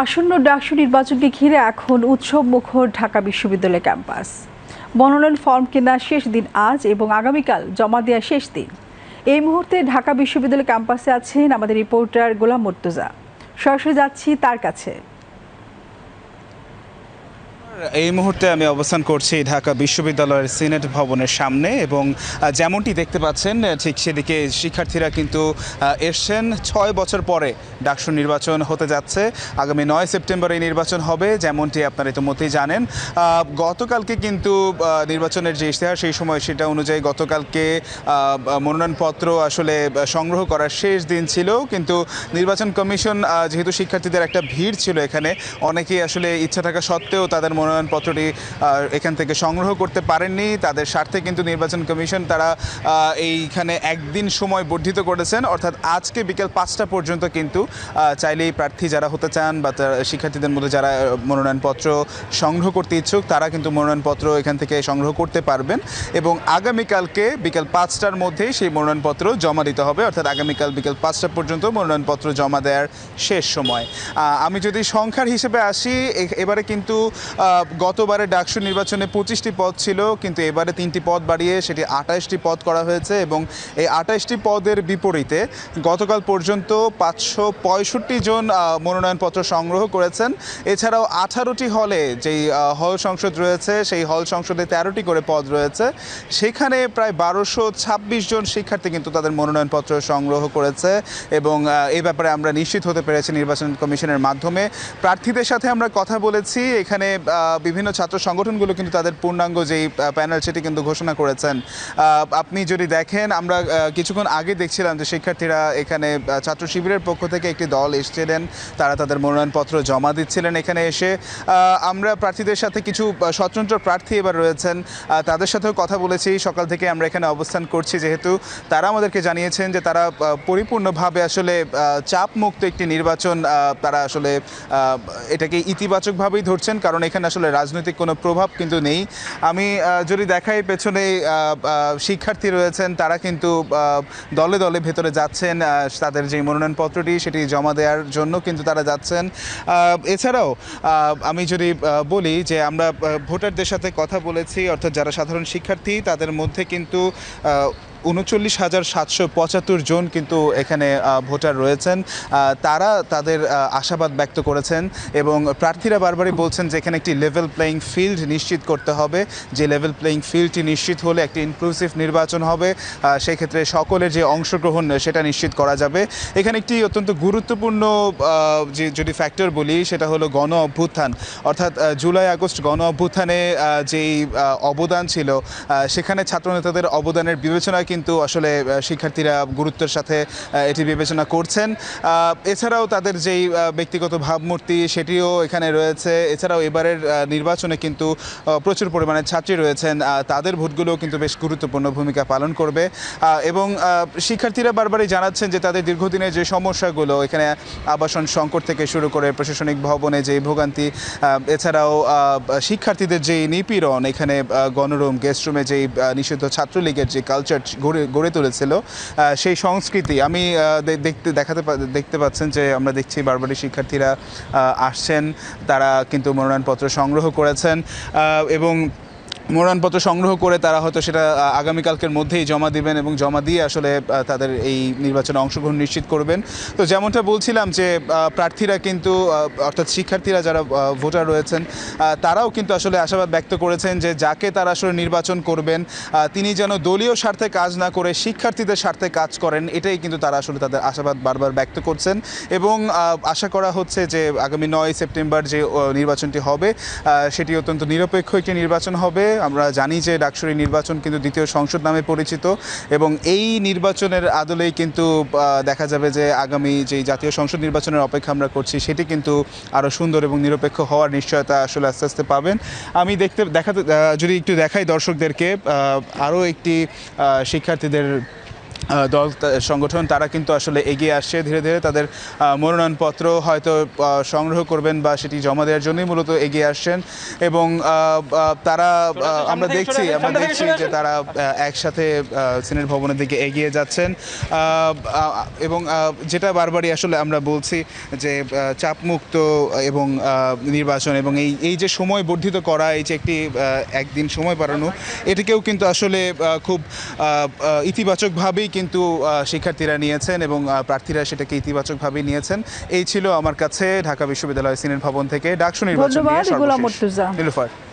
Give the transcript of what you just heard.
আসন্ন ডাকসু নির্বাচনকে ঘিরে এখন উৎসব মুখর ঢাকা বিশ্ববিদ্যালয় ক্যাম্পাস। মনোনয়ন ফর্ম কেনার শেষ দিন আজ এবং আগামীকাল জমা দেওয়ার শেষ দিন। এই মুহূর্তে ঢাকা বিশ্ববিদ্যালয় ক্যাম্পাসে আছেন আমাদের রিপোর্টার গোলাম মর্তুজা। সরাসরি যাচ্ছি তার কাছে। এই মুহূর্তে আমি অবস্থান করছি ঢাকা বিশ্ববিদ্যালয়ের সিনেট ভবনের সামনে এবং যেমনটি দেখতে পাচ্ছেন ঠিক সেদিকে শিক্ষার্থীরা কিন্তু এসছেন। ছয় বছর পরে ডাকসু নির্বাচন হতে যাচ্ছে। আগামী নয় সেপ্টেম্বর এই নির্বাচন হবে, যেমনটি আপনারা ইতিমধ্যেই জানেন। গতকালকে কিন্তু নির্বাচনের যে ইশতেহার, সেই সময় সেটা অনুযায়ী গতকালকে মনোনয়নপত্র আসলে সংগ্রহ করার শেষ দিন ছিল। কিন্তু নির্বাচন কমিশন যেহেতু শিক্ষার্থীদের একটা ভিড় ছিল এখানে, অনেকেই আসলে ইচ্ছা থাকা সত্ত্বেও তাদের মনোনয়নপত্রটি এখান থেকে সংগ্রহ করতে পারেননি। তাদের স্বার্থে কিন্তু নির্বাচন কমিশন তারা এইখানে একদিন সময় বর্ধিত করেছেন। অর্থাৎ আজকে বিকেল পাঁচটা পর্যন্ত কিন্তু চাইলেই প্রার্থী যারা হতে চান বা শিক্ষার্থীদের মধ্যে যারা মনোনয়নপত্র সংগ্রহ করতে ইচ্ছুক, তারা কিন্তু মনোনয়নপত্র এখান থেকে সংগ্রহ করতে পারবেন। এবং আগামীকালকে বিকেল পাঁচটার মধ্যেই সেই মনোনয়নপত্র জমা দিতে হবে। অর্থাৎ আগামীকাল বিকেল পাঁচটা পর্যন্ত মনোনয়নপত্র জমা দেওয়ার শেষ সময়। আমি যদি সংখ্যার হিসেবে আসি এবারে কিন্তু গতবারে ডাকসু নির্বাচনে পঁচিশটি পদ ছিল, কিন্তু এবারে তিনটি পদ বাড়িয়ে সেটি আঠাশটি পদ করা হয়েছে এবং এই আঠাশটি পদের বিপরীতে গতকাল পর্যন্ত পাঁচশো পঁয়ষট্টি জন মনোনয়নপত্র সংগ্রহ করেছেন। এছাড়াও আঠারোটি হলে যেই হল সংসদ রয়েছে, সেই হল সংসদে তেরোটি করে পদ রয়েছে। সেখানে প্রায় বারোশো ছাব্বিশ জন শিক্ষার্থী কিন্তু তাদের মনোনয়নপত্র সংগ্রহ করেছে এবং এই ব্যাপারে আমরা নিশ্চিত হতে পেরেছি নির্বাচন কমিশনের মাধ্যমে। প্রার্থীদের সাথে আমরা কথা বলেছি, এখানে বিভিন্ন ছাত্র সংগঠনগুলো কিন্তু তাদের পূর্ণাঙ্গ যেই প্যানেল সেটি কিন্তু ঘোষণা করেছেন। আপনি যদি দেখেন, আমরা কিছুক্ষণ আগে দেখছিলাম যে শিক্ষার্থীরা এখানে ছাত্র শিবিরের পক্ষ থেকে একটি দল এসেছিলেন। তারা তাদের মনোনয়নপত্র জমা দিচ্ছিলেন এখানে এসে। আমরা প্রার্থীদের সাথে কিছু স্বতন্ত্র প্রার্থী এবার রয়েছেন। তাদের সাথেও কথা বলেছি। সকাল থেকে আমরা এখানে অবস্থান করছি, যেহেতু তারা আমাদেরকে জানিয়েছেন যে তারা পরিপূর্ণভাবে আসলে চাপমুক্ত একটি নির্বাচন তারা আসলে এটাকে ইতিবাচকভাবেই ধরছেন। কারণ এখানে আসলে রাজনৈতিক কোনো প্রভাব কিন্তু নেই। আমি যদি দেখাই পেছনে শিক্ষার্থী রয়েছেন, তারা কিন্তু দলে দলে ভেতরে যাচ্ছেন তাদের যে মনোনয়নপত্রটি, সেটি জমা দেওয়ার জন্য কিন্তু তারা যাচ্ছেন। এছাড়াও আমি যদি বলি যে আমরা ভোটারদের সাথে কথা বলেছি, অর্থাৎ যারা সাধারণ শিক্ষার্থী, তাদের মধ্যে কিন্তু উনচল্লিশ হাজার সাতশো পঁচাত্তর জন কিন্তু এখানে ভোটার রয়েছেন। তারা তাদের আশাবাদ ব্যক্ত করেছেন এবং প্রার্থীরা বারবারই বলছেন যে এখানে একটি লেভেল প্লেয়িং ফিল্ড নিশ্চিত করতে হবে। যে লেভেল প্লেয়িং ফিল্ডটি নিশ্চিত হলে একটি ইনক্লুসিভ নির্বাচন হবে। সেক্ষেত্রে সকলের যে অংশগ্রহণ, সেটা নিশ্চিত করা যাবে। এখানে একটি অত্যন্ত গুরুত্বপূর্ণ যে যদি ফ্যাক্টর বলি, সেটা হলো গণ অভ্যুত্থান। অর্থাৎ জুলাই আগস্ট গণ অভ্যুত্থানে যেই অবদান ছিল সেখানে ছাত্রনেতাদের অবদানের বিবেচনা কিন্তু আসলে শিক্ষার্থীরা গুরুত্বের সাথে এটি বিবেচনা করছেন। এছাড়াও তাদের যেই ব্যক্তিগত ভাবমূর্তি সেটিও এখানে রয়েছে। এছাড়াও এবারের নির্বাচনে কিন্তু প্রচুর পরিমাণে ছাত্রী রয়েছেন। তাদের ভোটগুলো কিন্তু বেশ গুরুত্বপূর্ণ ভূমিকা পালন করবে। এবং শিক্ষার্থীরা বারবারই জানাচ্ছেন যে তাদের দীর্ঘদিনের যে সমস্যাগুলো, এখানে আবাসন সংকট থেকে শুরু করে প্রশাসনিক ভবনে যে ভোগান্তি এছাড়াও শিক্ষার্থীদের যে নিপীড়ন, এখানে গণরুম গেস্ট রুমে যেই নিষিদ্ধ ছাত্রলীগের যে কালচার গড়ে গড়ে তুলেছিল। সেই সংস্কৃতি, আমি দেখতে, দেখাতে দেখতে পাচ্ছেন যে আমরা দেখছি বারবারই শিক্ষার্থীরা আসছেন। তারা কিন্তু মনোনয়নপত্র সংগ্রহ করেছেন। এবং মনোনয়নপত্র সংগ্রহ করে তারা হয়তো সেটা আগামীকালকের মধ্যেই জমা দিবেন এবং জমা দিয়ে আসলে তাদের এই নির্বাচনে অংশগ্রহণ নিশ্চিত করবেন। তো যেমনটা বলছিলাম যে প্রার্থীরা কিন্তু অর্থাৎ শিক্ষার্থীরা যারা ভোটার রয়েছেন তারাও কিন্তু আসলে আশাবাদ ব্যক্ত করেছেন যে, যাকে তারা আসলে নির্বাচন করবেন তিনি যেন দলীয় স্বার্থে কাজ না করে শিক্ষার্থীদের স্বার্থে কাজ করেন, এটাই কিন্তু তারা আসলে তাদের আশাবাদ বারবার ব্যক্ত করছেন। এবং আশা করা হচ্ছে যে, আগামী নয় সেপ্টেম্বর যে নির্বাচনটি হবে সেটি অত্যন্ত নিরপেক্ষ একটি নির্বাচন হবে। আমরা জানি যে ডাকসুরি নির্বাচন কিন্তু দ্বিতীয় সংসদ নামে পরিচিত এবং এই নির্বাচনের আদলেই কিন্তু দেখা যাবে যে আগামী যে জাতীয় সংসদ নির্বাচনের অপেক্ষা আমরা করছি সেটি কিন্তু আরও সুন্দর এবং নিরপেক্ষ হওয়ার নিশ্চয়তা আসলে আস্তে আস্তে পাবেন। আমি দেখতে দেখাতে আহ, যদি একটু দেখাই দর্শকদেরকে আরও একটি শিক্ষার্থীদের দল সংগঠন তারা কিন্তু আসলে এগিয়ে আসছে। ধীরে ধীরে তাদের মনোনয়নপত্র হয়তো সংগ্রহ করবেন বা সেটি জমা দেওয়ার জন্যই মূলত এগিয়ে আসছেন। এবং তারা আমরা দেখছি আমরা দেখছি যে তারা একসাথে সিনেট ভবনের দিকে এগিয়ে যাচ্ছেন। এবং যেটা বারবারই আসলে আমরা বলছি যে চাপমুক্ত এবং নির্বাচন এবং এই এই যে সময় বর্ধিত করা এই যে একটি একদিন সময় বাড়ানো এটাকেও কিন্তু আসলে খুব ইতিবাচকভাবেই কিন্তু আহ, শিক্ষার্থীরা নিয়েছেন এবং প্রার্থীরা সেটাকে ইতিবাচকভাবে নিয়েছেন। এই ছিল আমার কাছে ঢাকা বিশ্ববিদ্যালয় সিনেট ভবন থেকে ডাকসু নির্বাচন নিয়ে সর্বশেষ।